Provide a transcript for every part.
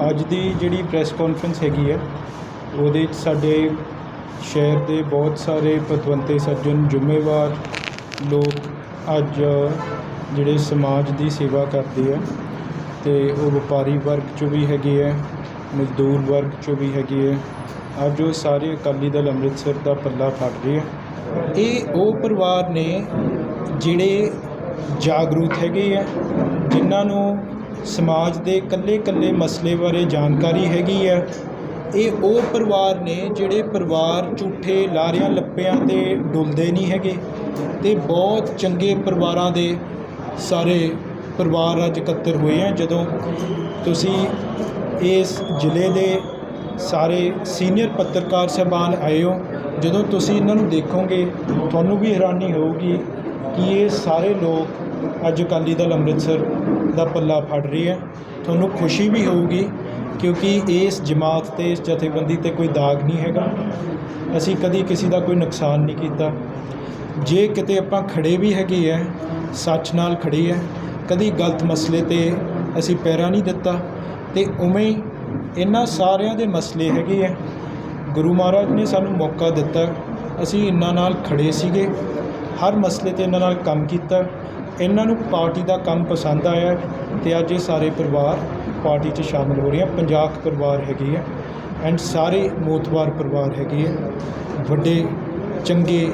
ਅੱਜ ਦੀ ਜਿਹੜੀ press conference ਹੈਗੀ ਹੈ, ਉਹਦੇ 'ਚ ਸਾਡੇ ਸ਼ਹਿਰ ਦੇ ਬਹੁਤ ਸਾਰੇ ਪਤਵੰਤੇ, ਸੱਜਣ, ਜ਼ਿੰਮੇਵਾਰ ਲੋਕ ਅੱਜ ਜਿਹੜੇ ਸਮਾਜ ਦੀ ਸੇਵਾ ਕਰਦੇ ਆ ਤੇ ਉਹ ਵਪਾਰੀ ਵਰਗ 'ਚੋਂ ਵੀ ਹੈਗੇ ਆ, ਮਜ਼ਦੂਰ ਵਰਗ 'ਚੋਂ ਵੀ ਹੈਗੇ ਆ। ਅੱਜ ਉਹ ਸਾਰੇ ਅਕਾਲੀ ਦਲ ਅੰਮ੍ਰਿਤਸਰ ਦਾ ਪੱਲਾ ਫੜ ਰਹੇ ਆ। ਇਹ ਉਹ ਪਰਿਵਾਰ ਨੇ ਜਿਹੜੇ ਜਾਗਰੂਕ ਹੈਗੇ ਆ, ਜਿਨ੍ਹਾਂ ਨੂੰ ਸਮਾਜ ਦੇ ਇਕੱਲੇ-ਇਕੱਲੇ ਮਸਲੇ ਬਾਰੇ ਜਾਣਕਾਰੀ ਹੈਗੀ ਹੈ ਇਹ ਉਹ ਪਰਿਵਾਰ ਨੇ ਜਿਹੜੇ ਪਰਿਵਾਰ ਝੂਠੇ ਲਾਰਿਆਂ ਲੱਪਿਆਂ ਤੇ ਡੁੱਲਦੇ ਨਹੀਂ ਹੈਗੇ ਤੇ ਬਹੁਤ ਚੰਗੇ ਪਰਿਵਾਰਾਂ ਦੇ ਸਾਰੇ ਪਰਿਵਾਰ ਅੱਜ ਇਕੱਤਰ ਹੋਏ ਆ। ਜਦੋਂ ਤੁਸੀਂ ਇਸ ਜ਼ਿਲ੍ਹੇ ਦੇ ਸਾਰੇ ਸੀਨੀਅਰ ਪੱਤਰਕਾਰ ਸਾਹਿਬਾਨ ਆਏ ਹੋ, ਜਦੋਂ ਤੁਸੀਂ ਇਹਨਾਂ ਨੂੰ ਦੇਖੋਗੇ, ਤੁਹਾਨੂੰ ਵੀ ਹੈਰਾਨੀ ਹੋਊਗੀ ਕਿ ਇਹ ਸਾਰੇ ਲੋਕ ਅੱਜ ਅਕਾਲੀ ਦਲ ਅੰਮ੍ਰਿਤਸਰ ਦਾ ਪੱਲਾ ਫੜ ਰਹੀ ਹੈ। ਤੁਹਾਨੂੰ ਖੁਸ਼ੀ ਵੀ ਹੋਊਗੀ ਕਿਉਂਕਿ ਇਸ ਜਮਾਤ ਤੇ, ਇਸ ਜਥੇਬੰਦੀ ਤੇ ਕੋਈ ਦਾਗ ਨਹੀਂ ਹੈਗਾ। ਅਸੀਂ ਕਦੀ ਕਿਸੇ ਦਾ ਕੋਈ ਨੁਕਸਾਨ ਨਹੀਂ ਕੀਤਾ। ਜੇ ਕਿਤੇ ਆਪਾਂ ਖੜੇ ਵੀ ਹੈਗੇ ਆ, ਸੱਚ ਨਾਲ ਖੜੇ ਆ, ਕਦੀ ਗਲਤ ਮਸਲੇ ਤੇ ਅਸੀਂ ਪੈਰਾ ਨਹੀਂ ਦਿੱਤਾ ਤੇ ਉਵੇਂ ਇਹਨਾਂ ਸਾਰਿਆਂ ਦੇ ਮਸਲੇ ਹੈਗੇ ਆ। ਗੁਰੂ ਮਹਾਰਾਜ ਨੇ ਸਾਨੂੰ ਮੌਕਾ ਦਿੱਤਾ। ਅਸੀਂ ਇਹਨਾਂ ਨਾਲ ਖੜੇ ਸੀਗੇ। ਹਰ ਮਸਲੇ ਤੇ ਇਹਨਾਂ ਨਾਲ ਕੰਮ ਕੀਤਾ। ਇਹਨਾਂ ਨੂੰ ਪਾਰਟੀ ਦਾ ਕੰਮ ਪਸੰਦ ਆਇਆ ਤੇ ਅੱਜ ਇਹ ਸਾਰੇ ਪਰਿਵਾਰ ਪਾਰਟੀ 'ਚ ਸ਼ਾਮਲ ਹੋ ਰਹੇ ਆ। ਪੰਜਾਹ ਕੁ ਪਰਿਵਾਰ ਹੈਗੇ ਆ ਐਂਡ ਸਾਰੇ ਮੋਤਵਾਰ ਪਰਿਵਾਰ ਹੈਗੇ ਆ। ਵੱਡੇ, ਚੰਗੇ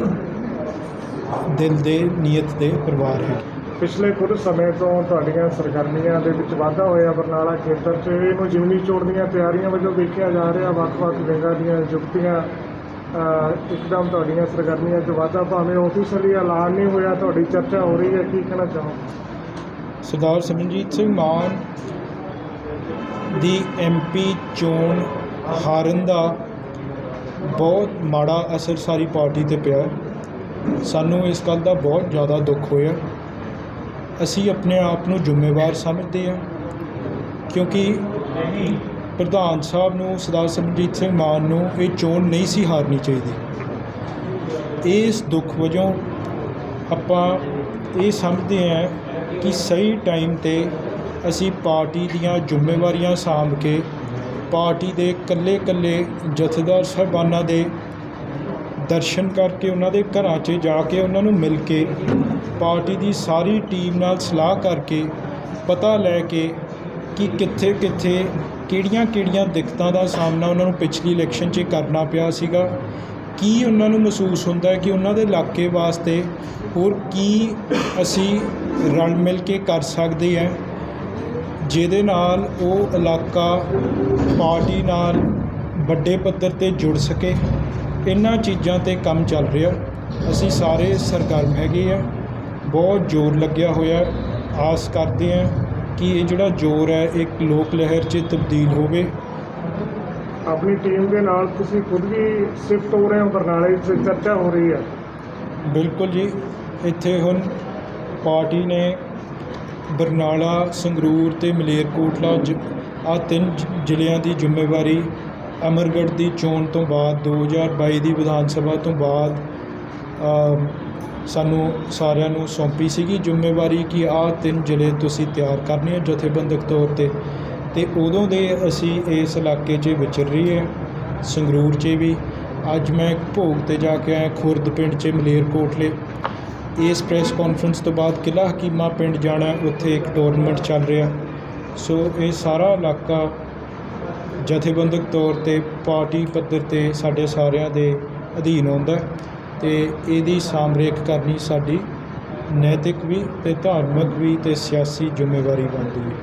ਦਿਲ ਦੇ, ਨੀਅਤ ਦੇ ਪਰਿਵਾਰ ਹੈ ਪਿਛਲੇ ਕੁਝ ਸਮੇਂ ਤੋਂ ਤੁਹਾਡੀਆਂ ਸਰਗਰਮੀਆਂ ਦੇ ਵਿੱਚ ਵਾਧਾ ਹੋਇਆ, ਬਰਨਾਲਾ ਖੇਤਰ 'ਚ ਇਹਨੂੰ ਜਿਮਨੀ ਚੋਣ ਦੀਆਂ ਤਿਆਰੀਆਂ ਵਜੋਂ ਦੇਖਿਆ ਜਾ ਰਿਹਾ, ਵੱਖ-ਵੱਖ ਵਿੰਗਾਂ ਦੀਆਂ ਨਿਯੁਕਤੀਆਂ ਇੱਕਦਮ ਤੁਹਾਡੀਆਂ ਸਰਗਰਮੀਆਂ 'ਚ ਵਾਧਾ, ਭਾਵੇਂ ਆਫੀਸ਼ੀਅਲੀ ਐਲਾਨ ਨਹੀਂ ਹੋਇਆ, ਤੁਹਾਡੀ ਚਰਚਾ ਹੋ ਰਹੀ ਹੈ, ਕੀ ਕਹਿਣਾ ਚਾਹੋ ਸਰਦਾਰ ਸਿਮਰਨਜੀਤ ਸਿੰਘ ਮਾਨ ਦੀ ਐਮਪੀ ਚੋਣ ਹਾਰਨ ਦਾ ਬਹੁਤ ਮਾੜਾ ਅਸਰ ਸਾਰੀ ਪਾਰਟੀ ਤੇ ਪਿਆ ਸਾਨੂੰ ਇਸ ਗੱਲ ਦਾ ਬਹੁਤ ਜ਼ਿਆਦਾ ਦੁੱਖ ਹੋਇਆ ਅਸੀਂ ਆਪਣੇ ਆਪ ਨੂੰ ਜ਼ਿੰਮੇਵਾਰ ਸਮਝਦੇ ਹਾਂ, ਕਿਉਂਕਿ ਪ੍ਰਧਾਨ ਸਾਹਿਬ ਨੂੰ, ਸਰਦਾਰ ਸਿਮਰਜੀਤ ਸਿੰਘ ਮਾਨ ਨੂੰ ਇਹ ਚੋਣ ਨਹੀਂ ਸੀ ਹਾਰਨੀ ਚਾਹੀਦੀ। ਇਸ ਦੁੱਖ ਵਜੋਂ ਆਪਾਂ ਇਹ ਸਮਝਦੇ ਹਾਂ ਕਿ ਸਹੀ ਟਾਈਮ ਤੇ ਅਸੀਂ ਪਾਰਟੀ ਦੀਆਂ ਜ਼ਿੰਮੇਵਾਰੀਆਂ ਸਾਂਭ ਕੇ ਪਾਰਟੀ ਦੇ ਇਕੱਲੇ-ਇਕੱਲੇ ਜਥੇਦਾਰ ਸਾਹਿਬਾਨਾਂ ਦੇ ਦਰਸ਼ਨ ਕਰਕੇ ਉਹਨਾਂ ਦੇ ਘਰਾਂ 'ਚ ਜਾ ਕੇ ਉਹਨਾਂ ਨੂੰ ਮਿਲ ਕੇ ਪਾਰਟੀ ਦੀ ਸਾਰੀ ਟੀਮ ਨਾਲ ਸਲਾਹ ਕਰਕੇ ਪਤਾ ਲੈ ਕੇ ਕਿ ਕਿੱਥੇ-ਕਿੱਥੇ ਕਿਹੜੀਆਂ-ਕਿਹੜੀਆਂ ਦਿੱਕਤਾਂ ਦਾ ਸਾਹਮਣਾ ਉਹਨਾਂ ਨੂੰ ਪਿਛਲੀ ਇਲੈਕਸ਼ਨ 'ਚ ਕਰਨਾ ਪਿਆ ਸੀਗਾ? ਕੀ ਉਹਨਾਂ ਨੂੰ ਮਹਿਸੂਸ ਹੁੰਦਾ ਹੈ ਕਿ ਉਹਨਾਂ ਦੇ ਇਲਾਕੇ ਵਾਸਤੇ ਹੋਰ ਕੀ ਅਸੀਂ ਰਲ ਮਿਲ ਕੇ ਕਰ ਸਕਦੇ ਹਾਂ? ਜਿਹਦੇ ਨਾਲ ਉਹ ਇਲਾਕਾ ਪਾਰਟੀ ਨਾਲ ਵੱਡੇ ਪੱਧਰ ਤੇ ਜੁੜ ਸਕੇ। ਇਹਨਾਂ ਚੀਜ਼ਾਂ ਤੇ ਕੰਮ ਚੱਲ ਰਿਹਾ। ਅਸੀਂ ਸਾਰੇ ਸਰਗਰਮ ਹੈਗੇ ਆ ਬਹੁਤ ਜ਼ੋਰ ਲੱਗਿਆ ਹੋਇਆ। ਆਸ ਕਰਦੇ ਆ ਕਿ ਇਹ ਜਿਹੜਾ ਜ਼ੋਰ ਹੈ ਇੱਕ ਲੋਕ ਲਹਿਰ 'ਚ ਤਬਦੀਲ ਹੋਵੇ? ਆਪਣੀ ਟੀਮ ਦੇ ਨਾਲ ਤੁਸੀਂ ਖੁਦ ਵੀ ਸ਼ਿਫਟ ਹੋ ਰਹੇ ਹੋ ਬਰਨਾਲੇ 'ਚ ਚਰਚਾ ਹੋ ਰਹੀ ਹੈ। ਬਿਲਕੁਲ ਜੀ। ਇੱਥੇ ਹੁਣ ਪਾਰਟੀ ਨੇ ਬਰਨਾਲਾ ਸੰਗਰੂਰ ਤੇ ਮਲੇਰਕੋਟਲਾ ਆ ਤਿੰਨ ਜ਼ਿਲ੍ਹਿਆਂ ਦੀ ਜ਼ਿੰਮੇਵਾਰੀ ਅਮਰਗੜ੍ਹ ਦੀ ਚੋਣ ਤੋਂ ਬਾਅਦ 2022 ਦੀ ਵਿਧਾਨ ਸਭਾ ਤੋਂ ਬਾਅਦ ਸਾਨੂੰ ਸਾਰਿਆਂ ਨੂੰ ਸੌਂਪੀ ਸੀਗੀ ਜ਼ਿੰਮੇਵਾਰੀ ਕਿ ਆਹ ਤਿੰਨ ਜ਼ਿਲ੍ਹੇ ਤੁਸੀਂ ਤਿਆਰ ਕਰਨੇ ਆ ਜਥੇਬੰਦਕ ਤੌਰ ਤੇ। ਤੇ ਉਦੋਂ ਦੇ ਅਸੀਂ ਇਸ ਇਲਾਕੇ 'ਚ ਵਿਚਰ ਰਹੀ ਹੈ, ਸੰਗਰੂਰ 'ਚ ਵੀ। ਅੱਜ ਮੈਂ ਭੋਗ ਤੇ ਜਾ ਕੇ ਆਇਆ ਖੁਰਦ ਪਿੰਡ 'ਚ ਮਲੇਰਕੋਟਲੇ। ਇਸ ਪ੍ਰੈਸ ਕਾਨਫਰੰਸ ਤੋਂ ਬਾਅਦ ਕਿਲ੍ਹਾ ਹਕੀਮਾ ਪਿੰਡ ਜਾਣਾ, ਉੱਥੇ ਇੱਕ ਟੂਰਨਾਮੈਂਟ ਚੱਲ ਰਿਹਾ। ਸੋ ਇਹ ਸਾਰਾ ਇਲਾਕਾ ਜਥੇਬੰਦਕ ਤੌਰ ਤੇ ਪਾਰਟੀ ਪੱਧਰ ਤੇ ਸਾਡੇ ਸਾਰਿਆਂ ਦੇ ਅਧੀਨ ਆਉਂਦਾ। ਅਤੇ ਇਹਦੀ ਸਾਂਭ ਕਰਨੀ ਸਾਡੀ ਨੈਤਿਕ ਵੀ ਅਤੇ ਧਾਰਮਿਕ ਵੀ ਅਤੇ ਸਿਆਸੀ ਜ਼ਿੰਮੇਵਾਰੀ ਬਣਦੀ ਹੈ।